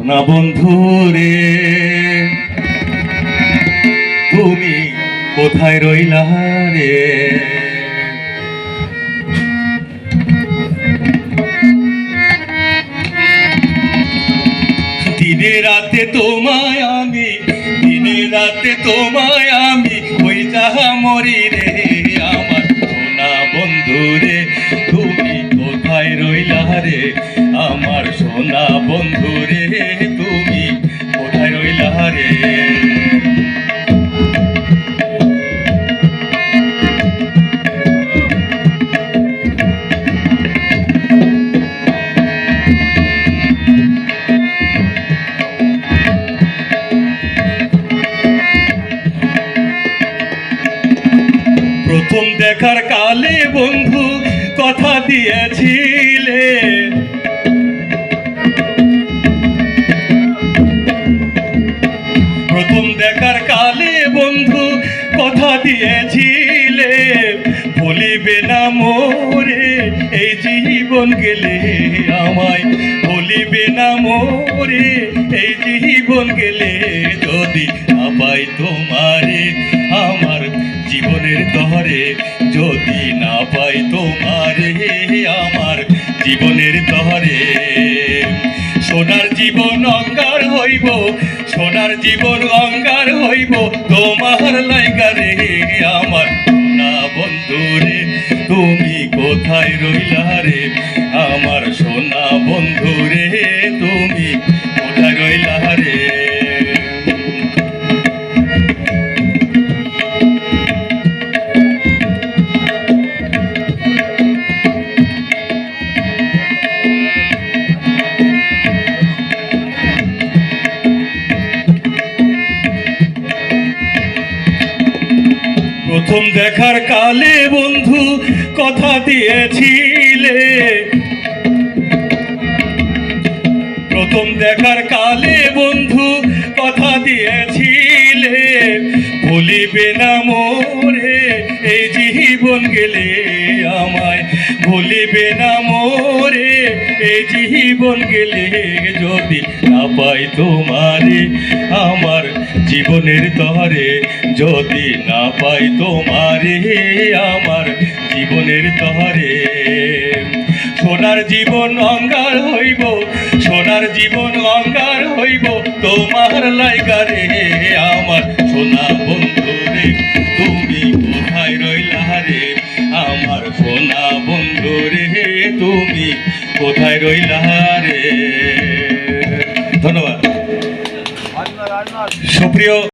সোনা বন্ধু রে। তুমি কোথায় রইলা রে? দিনে রাতে তোমায় আমি, দিনে রাতে তোমায় আমি, ওই যাহা মরি রে। সোনা বন্ধু রে তুমি কোথায় রইলা রে? প্রথম দেখার কালে বন্ধু কথা দিয়েছিলে। দিয়েছিলে ভুলিবে না মোরে, এই জীবন গেলে আমায় ভুলিবে না মোরে, এই জীবন গেলে যদি না পাই তোমারে, আমার জীবনের তহরে যদি না পাই তোমারে, আমার জীবনের তহরে। সোনার জীবন অঙ্গার হইব সোনার জীবন অঙ্গার হইব তোমার লাইগারে আমার। প্রথম দেখার কালে বন্ধু কথা দিয়েছিলে। প্রথম দেখার কালে বন্ধু কথা দিয়েছিলে। বলিবে না মোরে জীবন গেলে আমায় ভুলিবে না মোরে। এই জীবন গেলে যদি না পাই তোমারে, আমার জীবনের তরে যদি না পাই তোমারে, আমার জীবনের তরে। সোনার জীবন অঙ্গার হইব, সোনার জীবন অঙ্গার হইব, তোমার লাইগারে আমার সোনা বন্ধু। কোথায় রইলা রে? ধন্যবাদ। সুপ্রিয়